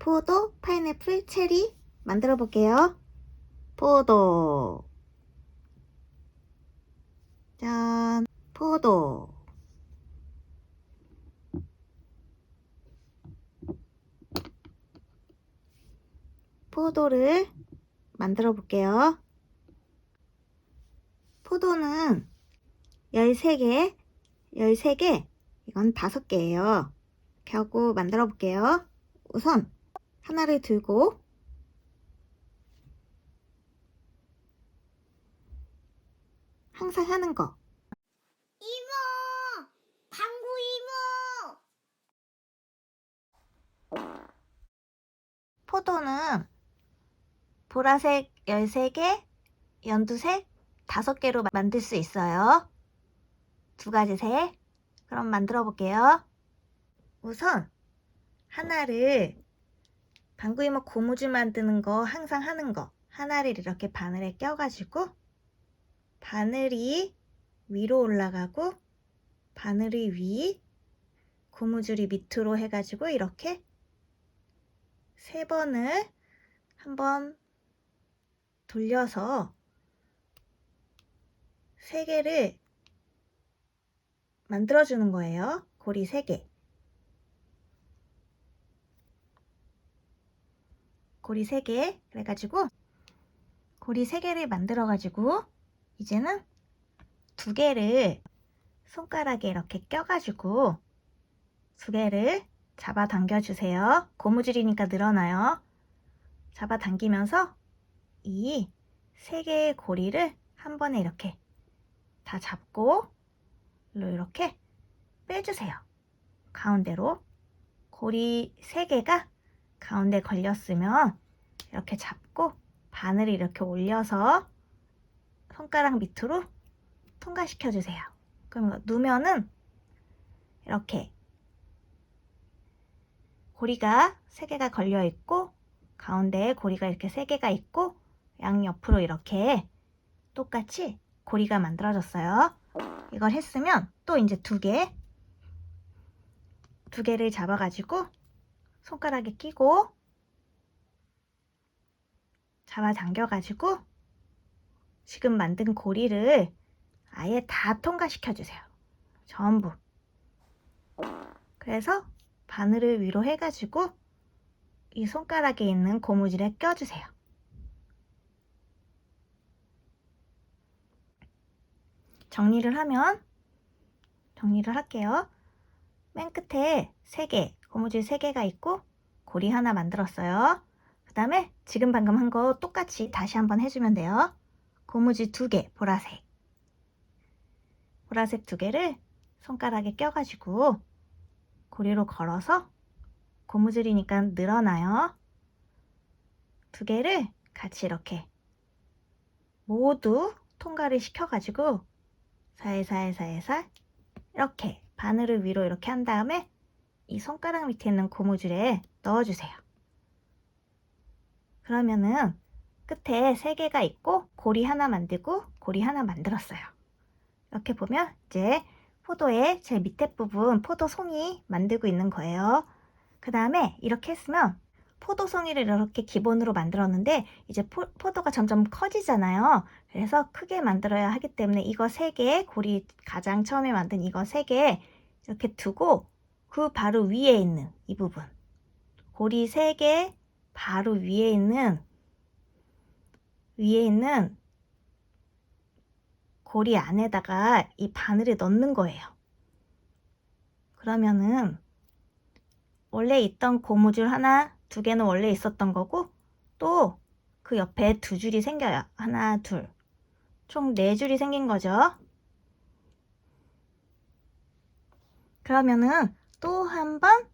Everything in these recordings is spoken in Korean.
포도, 파인애플, 체리 만들어 볼게요. 포도. 짠. 포도. 포도를 만들어 볼게요. 포도는 13개, 13개, 이건 5개예요. 이렇게 하고 만들어 볼게요. 우선 하나를 들고 항상 하는 거. 이모! 방구 이모! 포도는 보라색 13개, 연두색 5개로 만들 수 있어요. 두 가지 색. 그럼 만들어 볼게요. 우선 하나를 방구이모 고무줄 만드는 거 항상 하는 거 하나를 이렇게 바늘에 껴가지고 바늘이 위로 올라가고 바늘이 위 고무줄이 밑으로 해가지고 이렇게 세 번을 한번 돌려서 세 개를 만들어주는 거예요. 고리 세 개. 고리 세 개. 그래가지고 고리 세 개를 만들어가지고 이제는 두 개를 손가락에 이렇게 껴가지고 두 개를 잡아 당겨 주세요. 고무줄이니까 늘어나요. 잡아 당기면서 이 세 개의 고리를 한 번에 이렇게 다 잡고 이렇게 빼주세요. 가운데로 고리 세 개가 가운데 걸렸으면 이렇게 잡고 바늘을 이렇게 올려서 손가락 밑으로 통과시켜 주세요. 그럼 누면은 이렇게 고리가 세 개가 걸려 있고 가운데에 고리가 이렇게 세 개가 있고 양옆으로 이렇게 똑같이 고리가 만들어졌어요. 이걸 했으면 또 이제 두 개, 두 개를 잡아가지고 손가락에 끼고 잡아 당겨가지고 지금 만든 고리를 아예 다 통과시켜 주세요. 전부. 그래서 바늘을 위로 해가지고 이 손가락에 있는 고무줄에 껴주세요. 정리를 하면 정리를 할게요. 맨 끝에 3개, 고무줄 3개가 있고 고리 하나 만들었어요. 그 다음에 지금 방금 한 거 똑같이 다시 한번 해주면 돼요. 고무줄 2개, 보라색. 보라색 2개를 손가락에 껴가지고 고리로 걸어서 고무줄이니까 늘어나요. 두 개를 같이 이렇게 모두 통과를 시켜가지고 살살살살 이렇게 바늘을 위로 이렇게 한 다음에 이 손가락 밑에 있는 고무줄에 넣어주세요. 그러면은 끝에 세 개가 있고 고리 하나 만들고 고리 하나 만들었어요. 이렇게 보면 이제 포도의 제일 밑에 부분 포도 송이 만들고 있는 거예요. 그 다음에 이렇게 했으면 포도 송이를 이렇게 기본으로 만들었는데 이제 포, 포도가 점점 커지잖아요. 그래서 크게 만들어야 하기 때문에 이거 세 개, 고리 가장 처음에 만든 이거 세개 이렇게 두고 그 바로 위에 있는 이 부분 고리 세개 바로 위에 있는 위에 있는 고리 안에다가 이 바늘을 넣는 거예요. 그러면은 원래 있던 고무줄 하나, 두 개는 원래 있었던 거고 또 그 옆에 두 줄이 생겨요. 하나, 둘. 총 네 줄이 생긴 거죠. 그러면은 또 한 번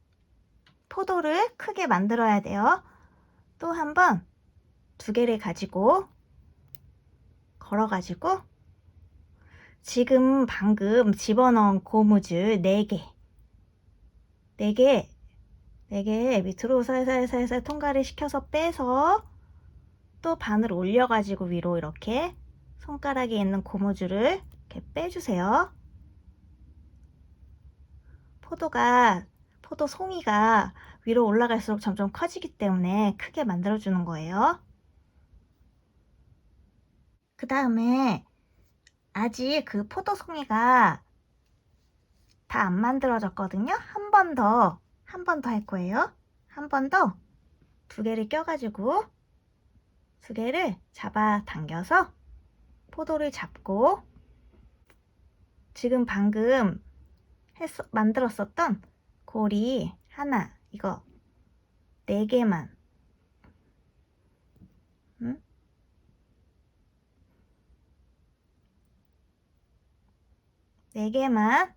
포도를 크게 만들어야 돼요. 또 한 번 두 개를 가지고 걸어가지고 지금 방금 집어넣은 고무줄 4개 4개 4개 밑으로 살살살살 통과를 시켜서 빼서 또 바늘 올려가지고 위로 이렇게 손가락에 있는 고무줄을 이렇게 빼주세요. 포도가 포도 송이가 위로 올라갈수록 점점 커지기 때문에 크게 만들어주는 거예요. 그 다음에 아직 그 포도 송이가 다 안 만들어졌거든요. 한 번 더, 한 번 더 할 거예요. 한 번 더 두 개를 껴가지고 두 개를 잡아 당겨서 포도를 잡고 지금 방금 했, 만들었었던 고리 하나 이거 네 개만 응? 네 개만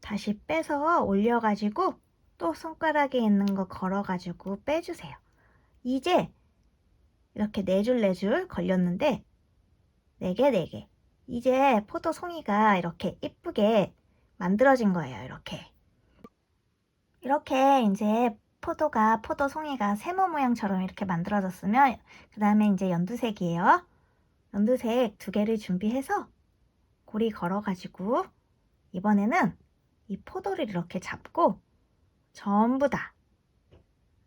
다시 빼서 올려가지고 또 손가락에 있는 거 걸어가지고 빼주세요. 이제 이렇게 네 줄 네 줄 걸렸는데 네 개 네 개. 이제 포도 송이가 이렇게 이쁘게 만들어진 거예요. 이렇게. 이렇게 이제 포도가 포도 송이가 세모 모양처럼 이렇게 만들어졌으면 그 다음에 이제 연두색이에요. 연두색 두 개를 준비해서 고리 걸어가지고 이번에는 이 포도를 이렇게 잡고 전부 다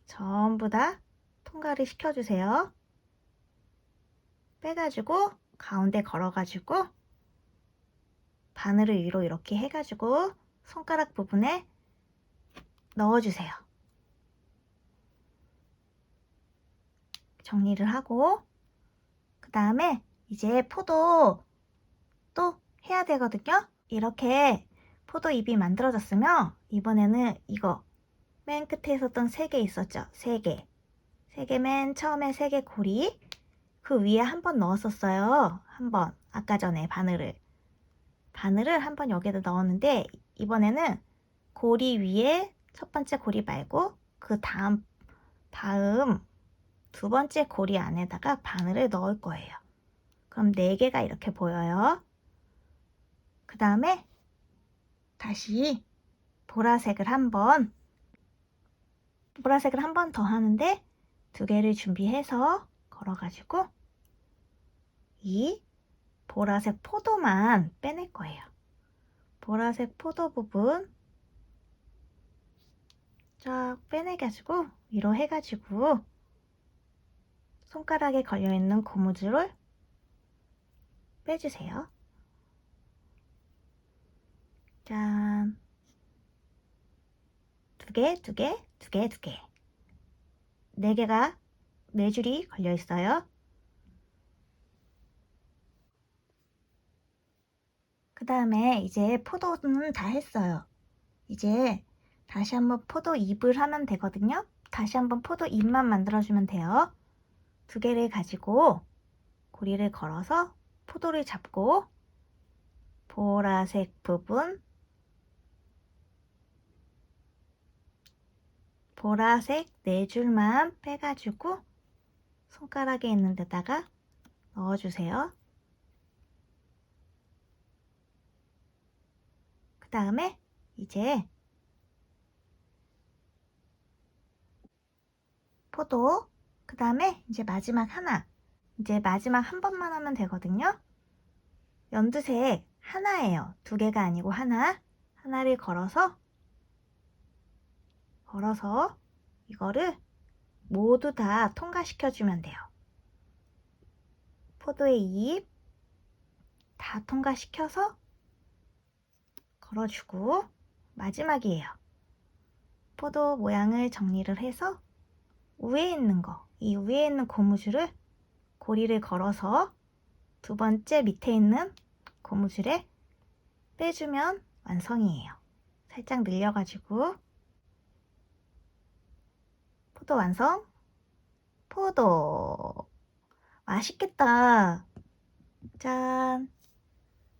전부 다 통과를 시켜주세요. 빼가지고 가운데 걸어가지고 바늘을 위로 이렇게 해가지고 손가락 부분에 넣어주세요. 정리를 하고 그 다음에 이제 포도 또 해야 되거든요. 이렇게 포도 잎이 만들어졌으면 이번에는 이거 맨 끝에 있었던 세 개 있었죠? 세 개. 세 개 맨 처음에 세 개 고리 그 위에 한 번 넣었었어요. 한 번. 아까 전에 바늘을. 바늘을 한번 여기다 넣었는데 이번에는 고리 위에 첫 번째 고리 말고 그 다음 다음 두 번째 고리 안에다가 바늘을 넣을 거예요. 그럼 네 개가 이렇게 보여요. 그 다음에 다시 보라색을 한번 보라색을 한 번 더 하는데 두 개를 준비해서 걸어가지고 이 보라색 포도만 빼낼 거예요. 보라색 포도 부분 쫙 빼내가지고 위로 해가지고 손가락에 걸려있는 고무줄을 빼주세요. 짠. 두 개, 두 개, 두 개, 두 개. 네 개가, 네 줄이 걸려 있어요. 그 다음에 이제 포도는 다 했어요. 이제 다시 한번 포도 잎을 하면 되거든요. 다시 한번 포도 잎만 만들어주면 돼요. 두 개를 가지고 고리를 걸어서 포도를 잡고 보라색 부분 보라색 네 줄만 빼가지고 손가락에 있는 데다가 넣어주세요. 다음에 이제 포도 그 다음에 이제 마지막 하나 이제 마지막 한 번만 하면 되거든요. 연두색 하나예요. 두 개가 아니고 하나 하나를 걸어서 걸어서 이거를 모두 다 통과시켜 주면 돼요. 포도의 잎 다 통과시켜서 걸어주고 마지막이에요. 포도 모양을 정리를 해서 위에 있는 거, 이 위에 있는 고무줄을 고리를 걸어서 두 번째 밑에 있는 고무줄에 빼주면 완성이에요. 살짝 늘려가지고 포도 완성. 포도. 맛있겠다. 짠.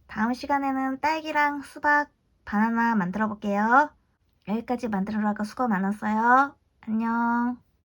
다음 시간에는 딸기랑 수박, 바나나 만들어 볼게요. 여기까지 만들느라고 수고 많았어요. 안녕.